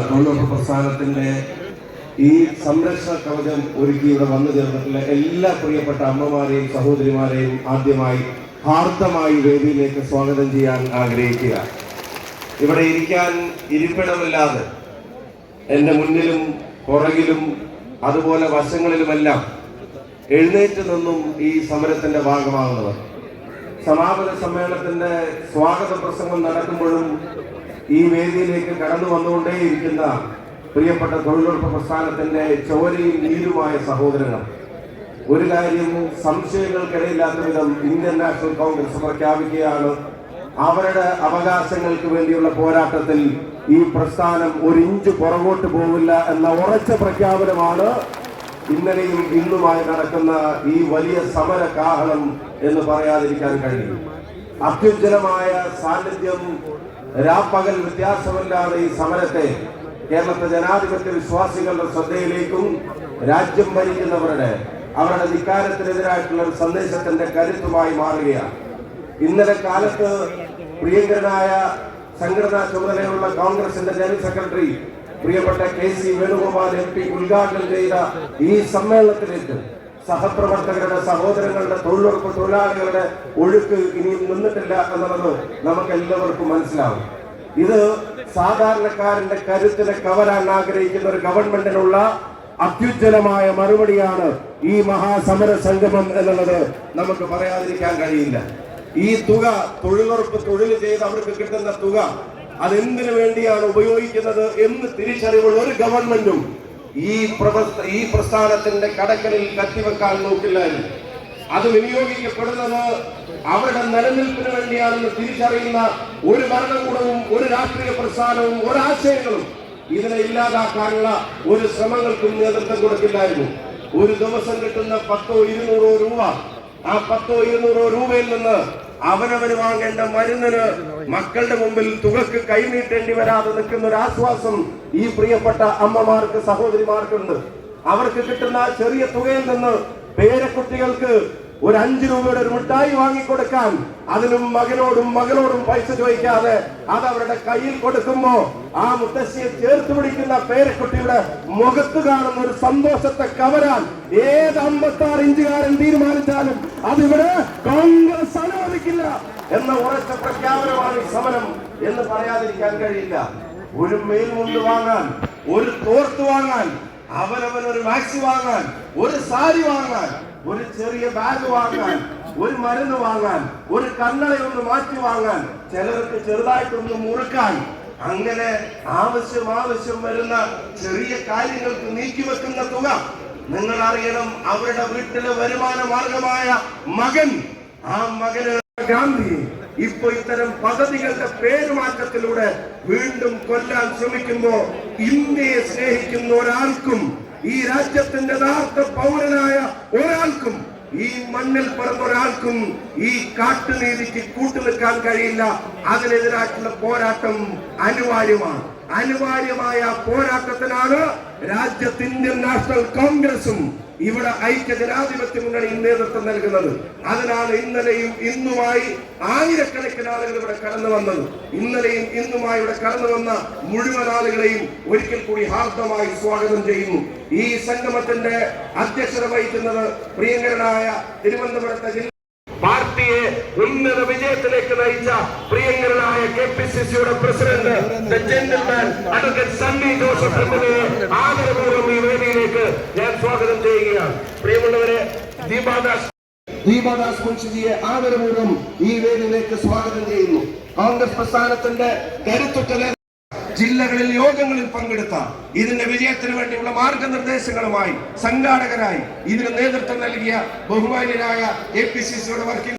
തൊഴിലുറപ്പ് പ്രസ്ഥാനത്തിന്റെ ഈ സംരക്ഷണ കവചം ഒരുക്കി ഇവിടെ വന്നു ചേർന്നിട്ടുള്ള എല്ലാ പ്രിയപ്പെട്ട അമ്മമാരെയും സഹോദരിമാരെയും ആദ്യമായി ഹാർദമായി വേദിയിലേക്ക് സ്വാഗതം ചെയ്യാൻ ആഗ്രഹിക്കുക. ഇവിടെ ഇരിക്കാൻ ഇരിപ്പിടമില്ലാതെ എന്റെ മുന്നിലും പുറകിലും അതുപോലെ വശങ്ങളിലുമെല്ലാം എഴുന്നേറ്റ് നിന്നും ഈ സമരത്തിന്റെ ഭാഗമാകുന്നവർ. സമാപന സമ്മേളനത്തിന്റെ സ്വാഗത പ്രസംഗം നടക്കുമ്പോഴും ഈ വേദിയിലേക്ക് കടന്നു വന്നുകൊണ്ടേയിരിക്കുന്ന പ്രിയപ്പെട്ട തൊഴിലുറപ്പ് പ്രസ്ഥാനത്തിന്റെ ചോരയും നീരുമായ സഹോദരങ്ങൾ ഒരു കാര്യം സംശയങ്ങൾക്കിടയില്ലാത്ത വിധം ഇന്ത്യൻ നാഷണൽ കോൺഗ്രസ് പ്രഖ്യാപിക്കുകയാണ്. അവരുടെ അവകാശങ്ങൾക്ക് വേണ്ടിയുള്ള പോരാട്ടത്തിൽ ഈ പ്രസ്ഥാനം ഒരു ഇഞ്ച് പുറകോട്ട് പോവില്ല എന്ന ഉറച്ച പ്രഖ്യാപനമാണ് ഇന്നലെയും ഇന്നുമായി നടക്കുന്ന ഈ വലിയ സമര കാഹളം എന്ന് പറയാതിരിക്കാൻ കഴിയും. അത്യുജ്ജലമായ സാന്നിധ്യം രാപ്പകൽ വ്യത്യാസമില്ലാതെ ഈ സമരത്തെ കേരളത്തെ ജനാധിപത്യ വിശ്വാസികളുടെ ശ്രദ്ധയിലേക്കും രാജ്യം ഭരിക്കുന്നവരുടെ അവരുടെ ധിക്കാരത്തിനെതിരായിട്ടുള്ള ഒരു സന്ദേശത്തിന്റെ കരുത്തുമായി മാറുകയാണ്. ഇന്നലെ കാലത്ത് പ്രിയങ്കരനായ സംഘടനാ ചുമതലയുള്ള കോൺഗ്രസിന്റെ ജനറൽ സെക്രട്ടറി പ്രിയപ്പെട്ട K C Venugopal M P ഉദ്ഘാടനം ചെയ്ത ഈ സമ്മേളനത്തിലേക്ക് സഹപ്രവർത്തകരുടെ സഹോദരങ്ങളുടെ തൊഴിലുറപ്പ് തൊഴിലാളികളുടെ ഒഴുക്ക് ഇനിയും നിന്നിട്ടില്ല എന്നുള്ളത് നമുക്ക് എല്ലാവർക്കും മനസ്സിലാവും. ഇത് സാധാരണക്കാരന്റെ കരുത്തിനെ കവരാൻ ആഗ്രഹിക്കുന്ന ഒരു ഗവൺമെന്റിനുള്ള അത്യുജ്വലമായ മറുപടിയാണ് ഈ മഹാസമര സംഗമം എന്നുള്ളത് നമുക്ക് പറയാതിരിക്കാൻ കഴിയില്ല. ഈ തുക തൊഴിലുറപ്പ് തൊഴിൽ ചെയ്ത് അവർക്ക് കിട്ടുന്ന തുക അതെന്തിനു വേണ്ടിയാണ് ഉപയോഗിക്കുന്നത് എന്ന് തിരിച്ചറിവുള്ള ഒരു ഗവൺമെന്റും ഈ ഈ പ്രസ്ഥാനത്തിന്റെ കടക്കലിൽ കത്തിവെക്കാൻ നോക്കില്ലായിരുന്നു. അത് വിനിയോഗിക്കപ്പെടുന്നത് അവരുടെ നിലനിൽപ്പിന് വേണ്ടിയാണെന്ന് തിരിച്ചറിയുന്ന ഒരു ഭരണകൂടവും ഒരു രാഷ്ട്രീയ പ്രസ്ഥാനവും ഒരു ആശയങ്ങളും ഇതിനെ ഇല്ലാതാക്കാനുള്ള ഒരു ശ്രമങ്ങൾക്കും നേതൃത്വം കൊടുക്കില്ലായിരുന്നു ഒരു ദിവസം കിട്ടുന്ന പത്തോ ഇരുന്നൂറോ രൂപ ആ പത്തോ ഇരുന്നൂറോ രൂപയിൽ നിന്ന് അവനവന് വാങ്ങേണ്ട മരുന്നിന് മക്കളുടെ മുമ്പിൽ തുകക്ക് കൈനീട്ടേണ്ടി വരാതെ നിൽക്കുന്ന ഒരു ആശ്വാസം ഈ പ്രിയപ്പെട്ട അമ്മമാർക്ക് സഹോദരിമാർക്കുണ്ട്. അവർക്ക് കിട്ടുന്ന ചെറിയ തുകയിൽ നിന്ന് പേരക്കുട്ടികൾക്ക് ഒരു അഞ്ചു രൂപയുടെ ഒരു മിഠായി വാങ്ങിക്കൊടുക്കാൻ അതിനും മകനോടും മകളോടും പൈസ ചോദിക്കാതെ അത് അവരുടെ കയ്യിൽ കൊടുക്കുമ്പോ ആ മുത്തശ്ശിയെ ചേർത്ത് പിടിക്കുന്ന പേരക്കുട്ടിയുടെ മുഖത്ത് കാണുന്ന ഒരു സന്തോഷത്തെ കവരാൻ ഏത് അമ്പത്താറ് ഇഞ്ചുകാരൻ തീരുമാനിച്ചാലും അതിവിടെ കോൺഗ്രസ് അനുവദിക്കില്ല എന്ന ഉറച്ച പ്രഖ്യാപനമാണ് ഈ സമരം എന്ന് പറയാതിരിക്കാൻ കഴിയില്ല. ഒരു മേൽമുണ്ട് വാങ്ങാൻ ഒരു തോർത്ത് വാങ്ങാൻ അവനവനൊരു മാക്സി വാങ്ങാൻ ഒരു സാരി വാങ്ങാൻ ഒരു ചെറിയ ബാഗ് വാങ്ങാൻ ഒരു മരുന്ന് വാങ്ങാൻ ഒരു കണ്ണടയൊന്ന് മാറ്റി വാങ്ങാൻ ചിലർക്ക് ചെറുതായിട്ടൊന്ന് മുറുക്കാൻ അങ്ങനെ ആവശ്യം ആവശ്യം വരുന്ന ചെറിയ കാര്യങ്ങൾക്ക് നീക്കിവെക്കുന്ന തുക. നിങ്ങൾ അറിയണം അവരുടെ വീട്ടിലെ വരുമാന മാർഗമായ മകൻ ആ മകന് ഗാന്ധി ഇപ്പൊ ഇത്തരം പദ്ധതികളുടെ പേരുമാറ്റത്തിലൂടെ വീണ്ടും കൊല്ലാൻ ശ്രമിക്കുമ്പോ ഇന്ത്യയെ സ്നേഹിക്കുന്ന ഒരാൾക്കും ഈ രാജ്യത്തിന്റെ യഥാർത്ഥ പൗരനായ ഒരാൾക്കും ഈ മണ്ണിൽ പിറന്ന ഒരാൾക്കും ഈ കാട്ടുനീതിക്ക് കൂട്ടുനിൽക്കാൻ കഴിയില്ല. അതിനെതിരായിട്ടുള്ള പോരാട്ടം അനിവാര്യമാണ്. അനിവാര്യമായ പോരാട്ടത്തിനാണ് രാജ്യത്ത് ഇന്ത്യൻ നാഷണൽ കോൺഗ്രസും ഇവിടെ ഐക്യ ജനാധിപത്യ മുന്നണി നേതൃത്വം നൽകുന്നത്. അതിനാണ് ഇന്നലെയും ഇന്നുമായി ആയിരക്കണക്കിന് ആളുകൾ ഇവിടെ കടന്നു വന്നത്. ഇന്നലെയും ഇന്നുമായി ഇവിടെ കടന്നു വന്ന മുഴുവൻ ആളുകളെയും ഒരിക്കൽ കൂടി ഹാർദമായി സ്വാഗതം ചെയ്യുന്നു. ഈ സംഗമത്തിന്റെ അധ്യക്ഷത വഹിക്കുന്നത് പ്രിയങ്കരനായ തിരുവനന്തപുരത്തെ ജില്ല പാർട്ടിയെ ഉന്നത വിജയത്തിലേക്ക് നയിച്ച പ്രിയങ്കരനായ കെ പി സി സിയുടെ പ്രസിഡന്റ് അഡ്വക്കേറ്റ് സണ്ണി ജോസഫ് ആദരപൂർവം വേദിയിലേക്ക് ഞാൻ സ്വാഗതം ചെയ്യുകയാണ്. പ്രിയമുള്ളവരെ ദീപാദാസ് ദീപാദാസ് മുൻഷിജിയെ ആദരപൂർവം ഈ വേദിയിലേക്ക് സ്വാഗതം ചെയ്യുന്നു. കോൺഗ്രസ് പ്രസ്ഥാനത്തിന്റെ കരുത്തുറ്റ ജില്ലകളിൽ യോഗങ്ങളിൽ പങ്കെടുത്ത ഇതിന്റെ വിജയത്തിന് വേണ്ടിയുള്ള മാർഗനിർദ്ദേശങ്ങളുമായി സംഘാടകരായി ഇതിന് നേതൃത്വം നൽകിയ ബഹുമാന്യരായ എ പി സി സിയുടെ വർക്കിംഗ്